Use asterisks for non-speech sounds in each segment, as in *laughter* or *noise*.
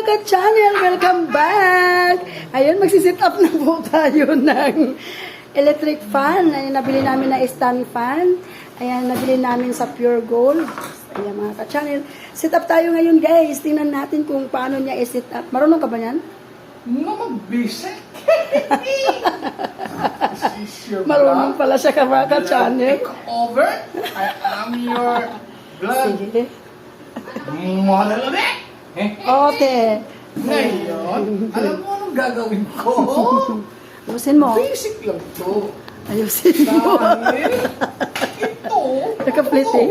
mga ka-channel! Welcome back! Ayun, magsisit up na po *laughs* tayo ng electric fan. Ayun, nabili namin na stand fan. Ayan, nabili namin sa Pure Gold. Ayan, mga ka-channel. Sit up tayo ngayon, guys. Tingnan natin kung paano niya i-sit up. Marunong ka ba yan? This is your Marunong pala siya ka, mga ka-channel. Take over. I am your vlog. Sige. Malalami. Eh, Ote. ngayon, alam mo anong gagawin ko? Ayusin mo. Basic lang to. Ayusin mo. Dahil, ito, Naka-plate eh.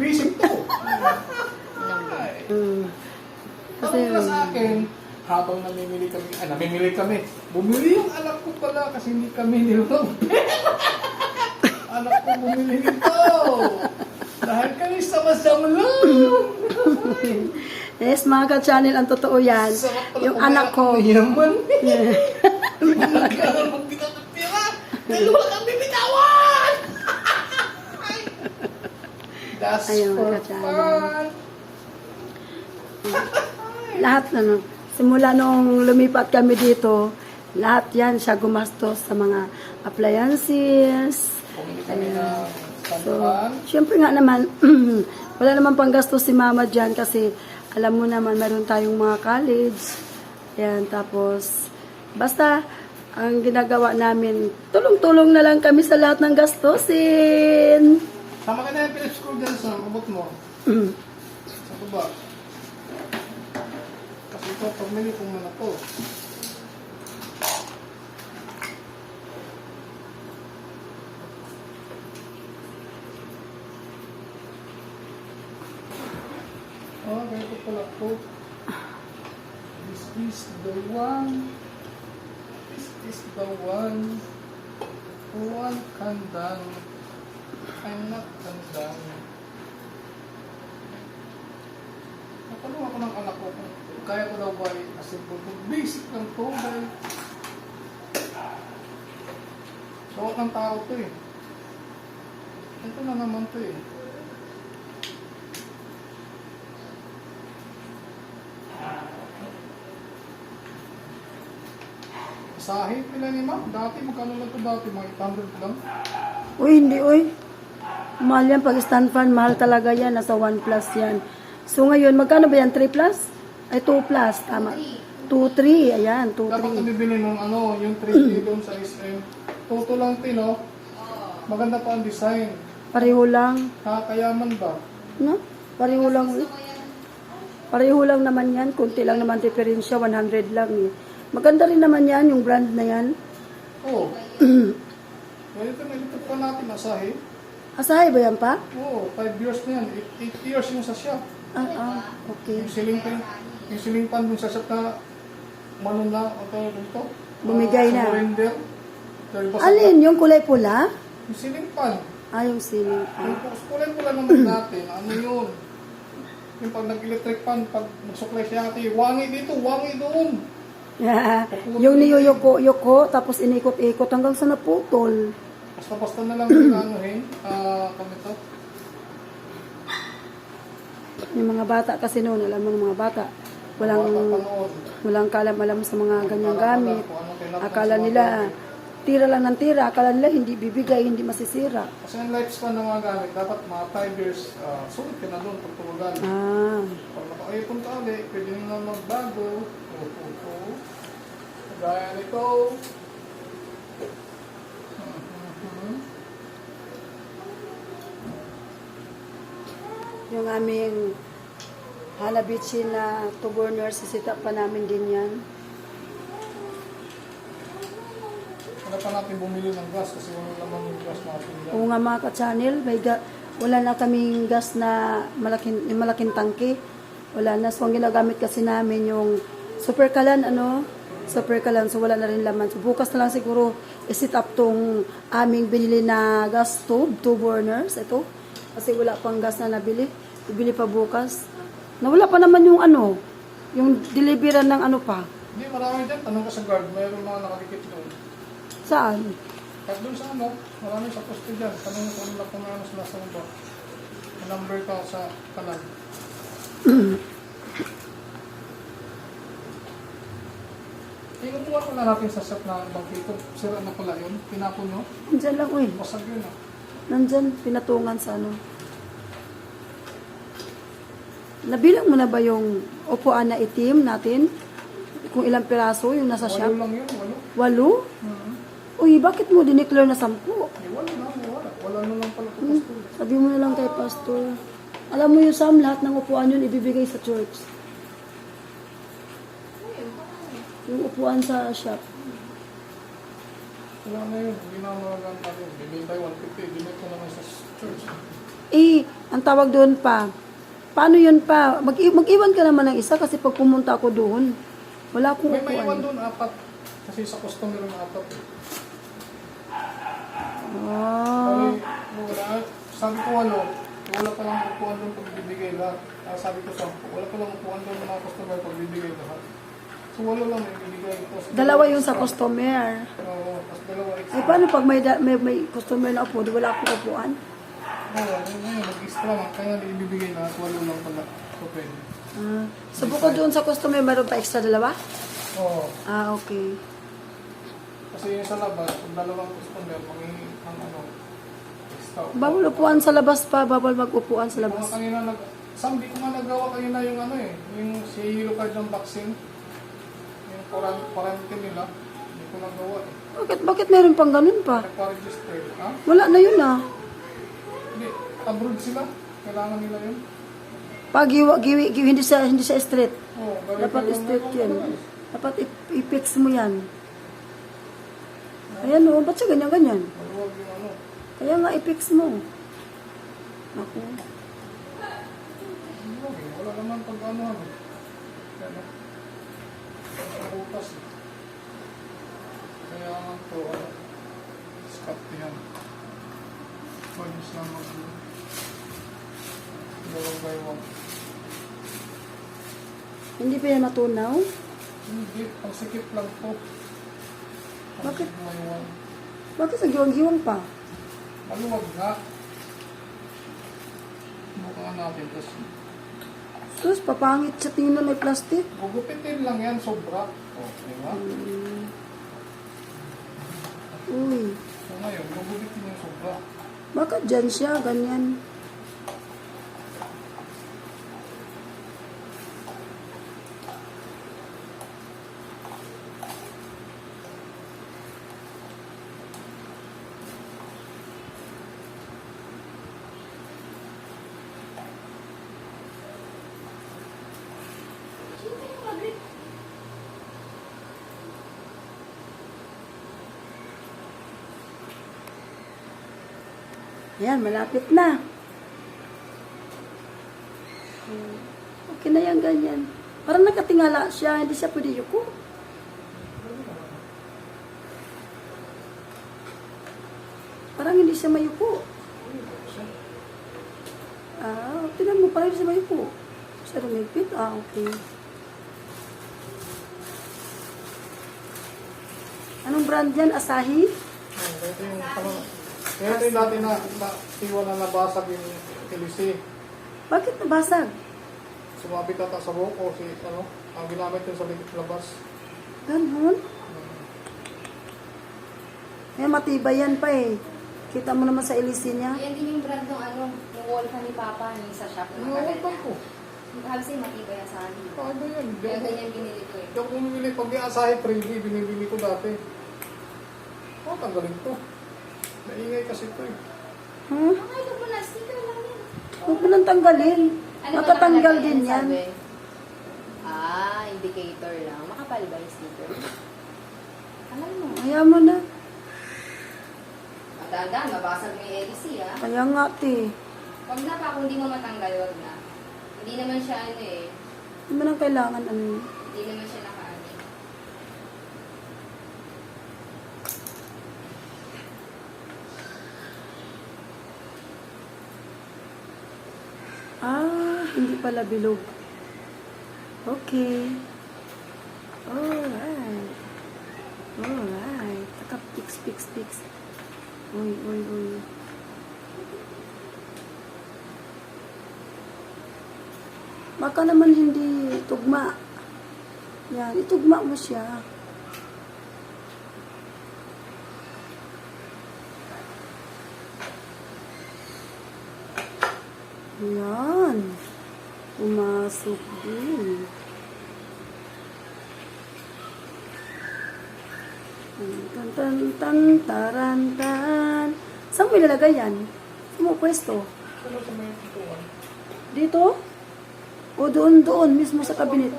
basic to. Hmm. Kasi na sa akin, habang namimili kami, ah, namimili kami, bumili yung anak ko pala kasi hindi kami nilong. *laughs* anak ko bumili nito. Dahil kami sama-sama lang. *laughs* Yes, mga ka-channel, ang totoo yan. Sarap Yung anak ko. Yaman. Nagkaroon ng kita ng pera. Dalawa kami bitawan. That's Ayun, for fun. lahat na no. Simula nung lumipat kami dito, lahat yan siya gumastos sa mga appliances. Ng So, syempre nga naman, *clears throat* wala naman pang gastos si mama dyan kasi alam mo naman, meron tayong mga college. Yan, tapos, basta, ang ginagawa namin, tulong-tulong na lang kami sa lahat ng gastusin. Tama ka na yung Philips screw dyan sa robot mo. Mm. Sa baba. Kasi ito, pagmili ko muna to. Oh, ganito pala to. This is the one. This is the one. One kandang. I'm not kandang. Natanong ako ng anak ko kaya ko daw ba i-assemble basic lang to dahil Gawat ng tao to eh. Ito na naman to eh. Sahid nila ni ma'am. Dati magkano lang to dati? Mga 800 lang. Uy, hindi, uy. Mahal yan. Pag stand fan, mahal talaga yan. Nasa 1 plus yan. So ngayon, magkano ba yan? 3 plus? Ay, 2 plus. Tama. 2, 3. Ayan, 2, Dapat 3. nabibili nung ano, yung 3D *clears throat* doon sa SM. Toto lang tino. Maganda pa ang design. Pareho lang. Nakakayaman ba? No? Pareho lang. Pareho lang naman yan. Kunti lang naman diferensya. 100 lang eh. Maganda rin naman yan, yung brand na yan. Oo. Ganito na ito pa natin asahe. Asahay ba yan pa? Oo, 5 years na yan. 8 years yung sa shop. Ah, ah, okay. Yung ceiling pan, yung ceiling pan dun sa shop na manon na, o tayo dito. Bumigay na. Sa surrender. Alin, yung kulay pula? Yung ceiling pan. Ah, yung ceiling Yung fan. kulay pula naman *clears throat* natin, ano yun? Yung pag nag-electric pan, pag nagsuklay siya ate, wangi dito, wangi doon. *laughs* yung niyuyoko, yoko, tapos inikot-ikot hanggang sa naputol. Basta-basta na lang yung anuhin, ah, kami to. Yung mga bata kasi noon, alam mo mga bata, walang walang kalam-alam sa mga ganyang gamit. Akala nila, tira lang ng tira. Akala nila hindi bibigay, hindi masisira. Kasi ang lifespan ng mga gamit, dapat mga 5 years, uh, sulit ka na doon pag tumagal. Ah, Pag nakaipon ka ulit, pwede nyo na magbago. Gaya nito. Mhm. yung aming Hanabichi na two burner, sisita pa namin din yan. Wala pa natin bumili ng gas kasi wala naman yung gas natin dyan. Oo nga mga ka-channel, may ga- wala na kaming gas na malaking, malaking tangke. Wala na. So, ang ginagamit kasi namin yung super kalan, ano, super kalan. So, wala na rin laman. So, bukas na lang siguro isit up tong aming binili na gas stove, two burners. Ito. Kasi wala pang gas na nabili. Ibili pa bukas. Nawala pa naman yung ano, yung deliveran ng ano pa. Hindi, marami dyan. Tanong ka sa guard, mayroon mga nakadikit doon. Saan? Kahit doon sa ano, marami sa poste dyan. Tanong ano lang kung ano sila sa baba. May number ka sa kanan. *clears throat* Inupuan ko na natin sa shop na bangkito. Sira na pala yun. Pinapon nyo. Nandyan lang, uy. Basag yun ah. Nandyan, pinatungan sa ano. Nabilang mo na ba yung upuan na itim natin? Kung ilang piraso yung nasa Walo shop? lang yun, walo. Walo? Mhm. Uy, bakit mo dineclare na sampu? Eh, wala na, wala. Wala na lang pala Hmm, kapos ko. sabi mo na lang kay pastor. Alam mo yung Sam, lahat ng upuan yun ibibigay sa church. Yung upuan sa shop. Wala na yun. Hindi na magagamit natin. Bibintay 150. Dinit ko naman sa church. Eh, ang tawag doon pa, paano yun pa? Mag mag-iwan ka naman ng isa kasi pag pumunta ako doon, wala akong May maiwan upuan. doon, apat. Kasi sa customer yung apat. eh. Ah, wala, sabi ko walo, wala pa lang upuan doon pag bibigay lahat. Ah, sabi ko sampu, wala pa lang upuan doon ng mga customer pag bibigay lahat. Walo lang may bibigay. Tapos dalawa yung sa customer. Oo, tapos dalawa extra. Ay, paano pag may, da- may, may customer na upo, di wala akong upuan? Oo, ngayon, mag-extra lang. Kaya ibibigay lahat, walo lang pala. So pwede. Ah, so bukod doon sa customer, meron pa extra dalawa? Oo. Ah, okay. Kasi yung sa labas, kung dalawang customer, mangingi ang ano, extra. Bawal upuan sa labas pa, bawal mag-upuan sa Mga labas. kanina nag... Sam, di ko nga nagawa kanina yung ano eh, yung si yellow card ng vaccine. Yung quarant- quarantine nila. Hindi ko nagawa eh. Bakit, bakit meron pang ganun pa? Nagpa-register. Ha? Wala na yun ah. Hindi. Abroad sila. Kailangan nila yun. Pag giwa, giwi, giwi, hindi sa hindi sa street. Verify Dapat street naman yan. Dapat i-fix mo yan. Ayan o, ba't siya ganyan-ganyan? Ano. Kaya nga i-fix mo. Ako. Eh. Wala naman pag ano ano. Ano. Ang butas eh. Kaya nga to, ano. Yan. Pwede siya mag... Dalawang by one. Hindi pa yan natunaw? Hindi, ang sikip lang po. Ang Bakit? may one. Bakit sa giwang-giwang pa? Maluwag nga. Bukaan natin. Tapos papangit sa tingin may plastic. gugupitin lang yan, sobra. O, di ba? Mm. Uy, So ngayon, gugupitin yung sobra. bakit dyan siya, ganyan? Ayan, malapit na. Hmm. Okay na yan, ganyan. Parang nakatingala siya, hindi siya pwede yuko. Parang hindi siya mayuko. Ah, tinan mo, parang hindi siya mayuko. Siya rumigpit? Ah, okay. Anong brand yan? Asahi? Ano. Kaya ito yung dati na, na iwan na nabasag yung LC. Bakit nabasag? Sumabit ata sa buhok o si ano, ang ginamit yun sa likod labas. Ganon? Eh, matibay yan pa eh. Kita mo naman sa LC niya. Yan din yung brand ng ano, yung wall fan ni Papa ni sa shop Ano matagal utang ko? Halos ay matibay ang sa akin. Paano yan? Hindi Kaya ganyan binili ko eh. ako bumibili. Pag yung asahe freebie, binibili ko dati. Oh, tanggalin to. Naingay kasi ito eh. Huh? Ay, ito mo na, sticker lang yan. Huwag mo nang tanggalin. Ano ba Matatanggal nakalagay din yan, sabi? Ah, indicator lang. Makapal ba yung sticker? Alam mo. Kaya mo na. Matandaan, mabasag mo yung LC ah. Kaya nga, te. Huwag na pa, kung hindi mo matanggal, wag na. Hindi naman siya ano eh. Hindi mo nang kailangan ano. Hindi naman siya nakaano. Ah, hindi pala bilog. Okay. Alright. Alright. Taka, fix, fix, fix. Uy, uy, uy. Baka naman hindi tugma. Yan, itugma mo siya. Ayan. Pumasok din. Tan tan tan taran tan. Saan mo ilalagay yan? Saan mo pwesto? Dito? O doon doon mismo sa kabinet?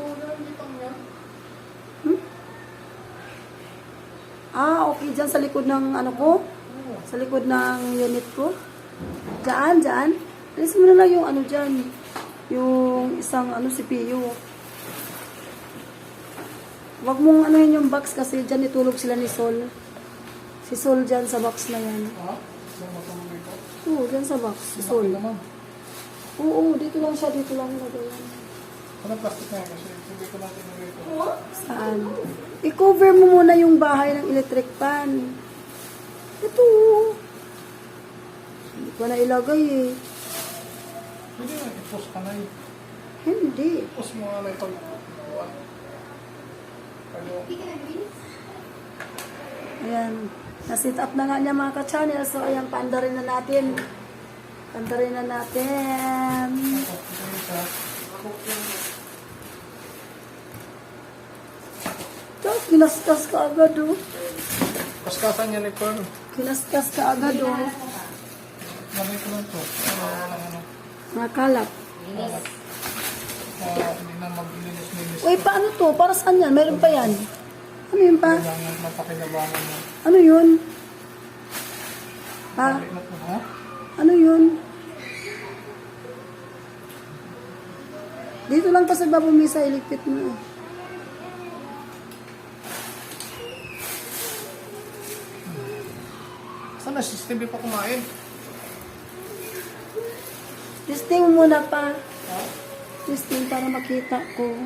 Hmm? Ah, okay. Diyan sa likod ng ano ko? Sa likod ng unit ko? Diyan, diyan. Alis mo na lang yung ano dyan. Yung isang ano CPU. Wag mong ano yun yung box kasi dyan itulog sila ni Sol. Si Sol dyan sa box na yan. Ha? Oo, dyan sa box. Si Sol. Oo, dito lang siya. Dito lang nilagay yan. Ano plastic na yan? Kasi hindi ko natin na ito. Saan? I-cover mo muna yung bahay ng electric pan. Ito. Hindi ko na ilagay eh. Pwede na, i-post ka na eh. Hindi. I-post mo nga na ito. Ano? Ayan. Na-sit up na nga niya mga ka-channel. So, ayan, paanda rin na natin. Paanda rin na natin. Tapos, kinaskas ka agad oh. Kaskasan niya ni Pearl. Kinaskas ka agad oh. Lagay ko lang to. Ano, walang ano. Mga kalap. Linis. Ah, hindi na maglinis-linis. Uy, paano to? Para saan yan? Meron pa yan? Ano yun pa? Kailangan mapakinabangan mo. Ano yun? Ha? Ano yun? Dito lang pa sa babumisa, iligpit mo. Saan na? System di pa kumain. Testing muna pa. Testing para makita ko.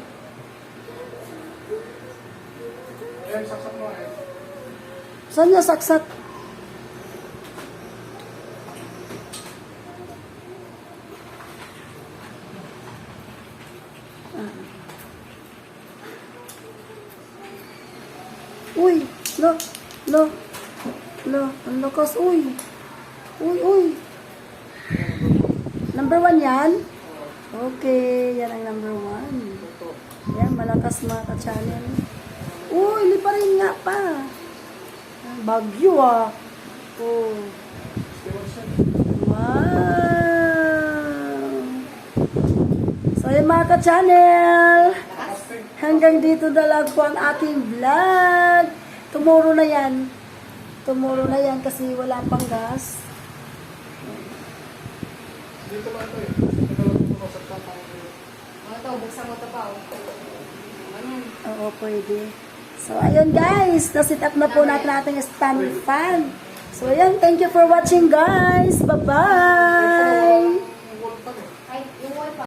Saan niya saksak? Ah. Uy, lo, lo, lo, ang lakas, uy. Uy, uy. Number one yan? Okay, yan ang number one. Yan, malakas mga ka-channel. Uy, hindi pa rin nga pa. Bagyo ah. Oh. Wow. So yun mga ka-channel. Hanggang dito na po ang aking vlog. Tomorrow na yan. Tomorrow na yan kasi wala pang gas. Dito ba ito eh? Dito lang ito sa tatang. Ano to? Buksan mo to pa. oh. Ano yan? Oo, pwede. So, ayun guys. Na-sit up na po natin ating stand fan. So, ayun. Thank you for watching guys. Bye-bye.